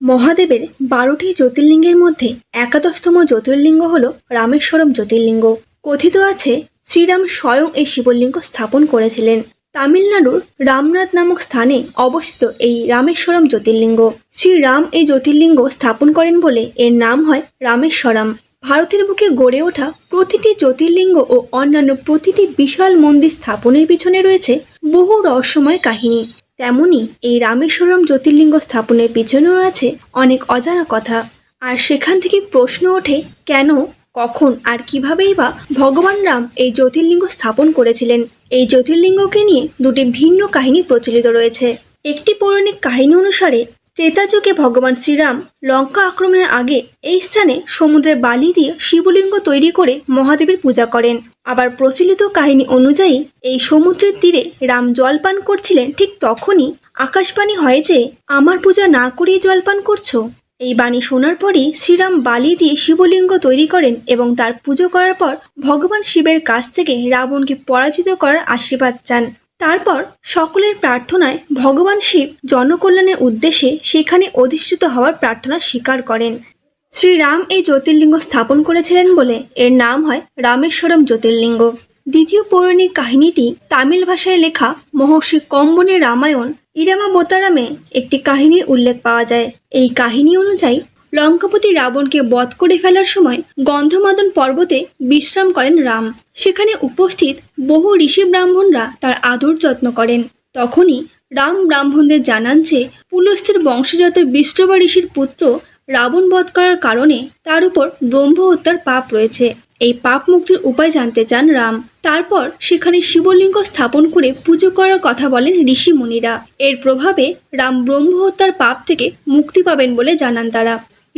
মহাদেবের বারোটি জ্যোতির্লিঙ্গের মধ্যে একাদশতম জ্যোতির্লিঙ্গ হল রামেশ্বরম জ্যোতির্লিঙ্গ। কথিত আছে, শ্রীরাম স্বয়ং এই শিবলিঙ্গ স্থাপন করেছিলেন। তামিলনাড়ুর রামনাথ নামক স্থানে অবস্থিত এই রামেশ্বরম জ্যোতির্লিঙ্গ। শ্রীরাম এই জ্যোতির্লিঙ্গ স্থাপন করেন বলে এর নাম হয় রামেশ্বরম। ভারতের বুকে গড়ে ওঠা প্রতিটি জ্যোতির্লিঙ্গ ও অন্যান্য প্রতিটি বিশাল মন্দির স্থাপনের পিছনে রয়েছে বহু রহস্যময় কাহিনী। তেমনি এই রামেশ্বরম জ্যোতির্লিঙ্গ স্থাপনের পিছনেও আছে অনেক অজানা কথা। আর সেখান থেকে প্রশ্ন ওঠে, কেন, কখন, আর কিভাবেই বা ভগবান রাম এই জ্যোতির্লিঙ্গ স্থাপন করেছিলেন? এই জ্যোতির্লিঙ্গকে নিয়ে দুটি ভিন্ন কাহিনী প্রচলিত রয়েছে। একটি পৌরাণিক কাহিনী অনুসারে ত্রেতা যুগে ভগবান শ্রীরাম লঙ্কা আক্রমণের আগে এই স্থানে সমুদ্রে বালি দিয়ে শিবলিঙ্গ তৈরি করে মহাদেবের পূজা করেন। আবার প্রচলিত কাহিনী অনুযায়ী এই সমুদ্রের তীরে রাম জলপান করছিলেন ঠিক তখনই আকাশবাণী হয় যে, আমার পূজা না করেই জলপান করছ? এই বাণী শোনার পরই শ্রীরাম বালি দিয়ে শিবলিঙ্গ তৈরি করেন এবং তার পুজো করার পর ভগবান শিবের কাছ থেকে রাবণকে পরাজিত করার আশীর্বাদ চান। তারপর সকলের প্রার্থনায় ভগবান শিব জনকল্যাণের উদ্দেশ্যে সেখানে অধিষ্ঠিত হওয়ার প্রার্থনা স্বীকার করেন। শ্রীরাম এই জ্যোতির্লিঙ্গ স্থাপন করেছিলেন বলে এর নাম হয় রামেশ্বরম জ্যোতির্লিঙ্গ। দ্বিতীয় পৌরাণিক কাহিনীটি তামিল ভাষায় লেখা মহর্ষি কম্বনের রামায়ণ ইরামা বোতারামে একটি কাহিনীর উল্লেখ পাওয়া যায়। এই কাহিনী অনুযায়ী লঙ্কাপতি রাবণকে বধ করে ফেলার সময় গন্ধমাদন পর্বতে বিশ্রাম করেন রাম। সেখানে উপস্থিত বহু ঋষি ব্রাহ্মণরা তার আদর যত্ন করেন। তখনই রাম ব্রাহ্মণদের জানান যে, পুলস্থের বংশজাত বিষ্ণবা ঋষির পুত্র রাবণ বধ করার কারণে তার উপর ব্রহ্ম হত্যার পাপ রয়েছে। এই পাপ মুক্তির উপায় জানতে চান রাম। তারপর সেখানে শিবলিঙ্গ স্থাপন করে পুজো করার কথা বলেন ঋষি মুনিরা এর প্রভাবে রাম ব্রহ্ম হত্যার পাপ থেকে মুক্তি পাবেন বলে জানান তারা।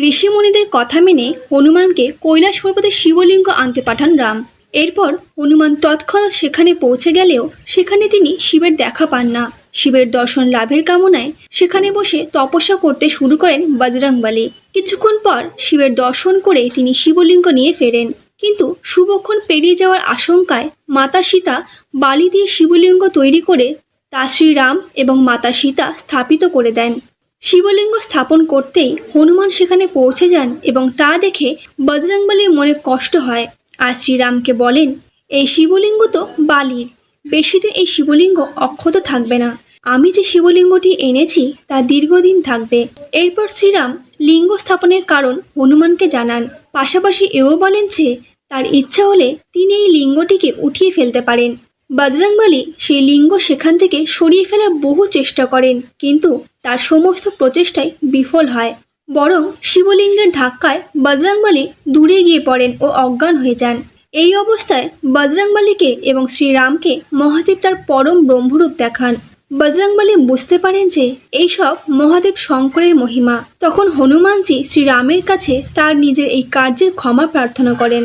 ঋষি মুনিদের কথা মেনে হনুমানকে কৈলাস পর্বতে শিবলিঙ্গ আনতে পাঠান রাম। এরপর হনুমান তৎক্ষণাৎ সেখানে পৌঁছে গেলেও সেখানে তিনি শিবের দেখা পান না। শিবের দর্শন লাভের কামনায় সেখানে বসে তপস্যা করতে শুরু করেন বজরংবলী। কিছুক্ষণ পর শিবের দর্শন করে তিনি শিবলিঙ্গ নিয়ে ফেরেন। কিন্তু শুভক্ষণ পেরিয়ে যাওয়ার আশঙ্কায় মাতা সীতা বালি দিয়ে শিবলিঙ্গ তৈরি করে তা শ্রীরাম এবং মাতা সীতা স্থাপিত করে দেন। শিবলিঙ্গ স্থাপন করতেই হনুমান সেখানে পৌঁছে যান এবং তা দেখে বজরংবলীর মনে কষ্ট হয়। আর শ্রীরামকে বলেন, এই শিবলিঙ্গ তো বালির। বেশিতে এই শিবলিঙ্গ অক্ষত থাকবে না। আমি যে শিবলিঙ্গটি এনেছি তা দীর্ঘদিন থাকবে। এরপর শ্রীরাম লিঙ্গ স্থাপনের কারণ হনুমানকে জানান। পাশাপাশি এও বলেন যে, তার ইচ্ছা হলে তিনি এই লিঙ্গটিকে উঠিয়ে ফেলতে পারেন। বজরংবলী সেই লিঙ্গ সেখান থেকে সরিয়ে ফেলার বহু চেষ্টা করেন, কিন্তু তার সমস্ত প্রচেষ্টাই বিফল হয়। বরং শিবলিঙ্গের ধাক্কায় বজরংবলী দূরে গিয়ে পড়েন ও অজ্ঞান হয়ে যান। এই অবস্থায় বজরংবলীকে এবং শ্রীরামকে মহাদেব তার পরম ব্রহ্মরূপ দেখান। বজরংবলী বুঝতে পারেন যে এইসব মহাদেব শঙ্করের মহিমা। তখন হনুমানজি শ্রীরামের কাছে তার নিজের এই কার্যের ক্ষমা প্রার্থনা করেন।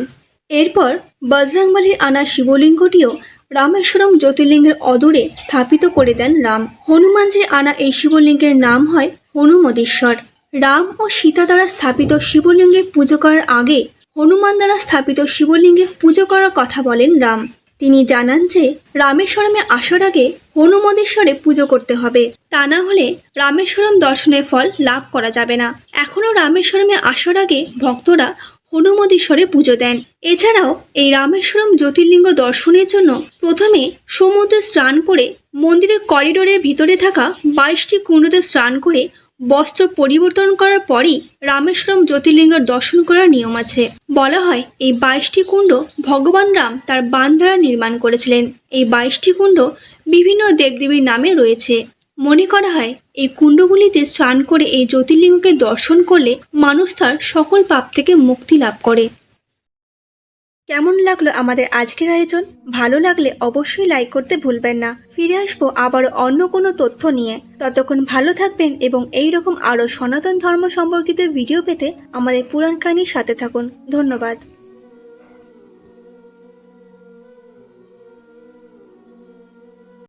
এরপর বজরংবলীর আনা শিবলিঙ্গটিও রামেশ্বরম জ্যোতির্লিঙ্গের অদূরে স্থাপিত করে দেন রাম। হনুমানজির আনা এই শিবলিঙ্গের নাম হয় হনুমদেশ্বর রাম ও সীতা দ্বারা স্থাপিত শিবলিঙ্গের পুজো করার আগে হনুমান দ্বারা স্থাপিত শিবলিঙ্গের পুজো করার কথা বলেন রাম। তিনি জানান যে রামেশ্বরমে আসার আগে হনুমদেশ্বরে পুজো করতে হবে। তা না হলে রামেশ্বরম দর্শনের ফল লাভ করা যাবে না। এখনও রামেশ্বরমে আসার আগে ভক্তরা হনুমদেশ্বরে পুজো দেন। এছাড়াও এই রামেশ্বরম জ্যোতির্লিঙ্গ দর্শনের জন্য প্রথমে সমুদ্রে স্নান করে মন্দিরের করিডোরের ভিতরে থাকা বাইশটি কুণ্ডতে স্নান করে বস্ত্র পরিবর্তন করার পরই রামেশ্বরম জ্যোতির্লিঙ্গের দর্শন করার নিয়ম আছে। বলা হয়, এই বাইশটি কুণ্ড ভগবান রাম তার বান নির্মাণ করেছিলেন। এই বাইশটি কুণ্ড বিভিন্ন দেবদেবীর নামে রয়েছে। মনে করা হয়, এই কুণ্ডগুলিতে স্নান করে এই জ্যোতির্লিঙ্গকে দর্শন করলে মানুষ তার সকল পাপ থেকে মুক্তি লাভ করে। কেমন লাগল আমাদের আজকের আয়োজন? ভালো লাগলে অবশ্যই লাইক করতে ভুলবেন না। ফিরে আসব আবারও অন্য কোনো তথ্য নিয়ে। ততক্ষণ ভালো থাকবেন এবং এই রকম আরও সনাতন ধর্ম সম্পর্কিত ভিডিও পেতে আমাদের পুরাণ কাহিনীর সাথে থাকুন। ধন্যবাদ।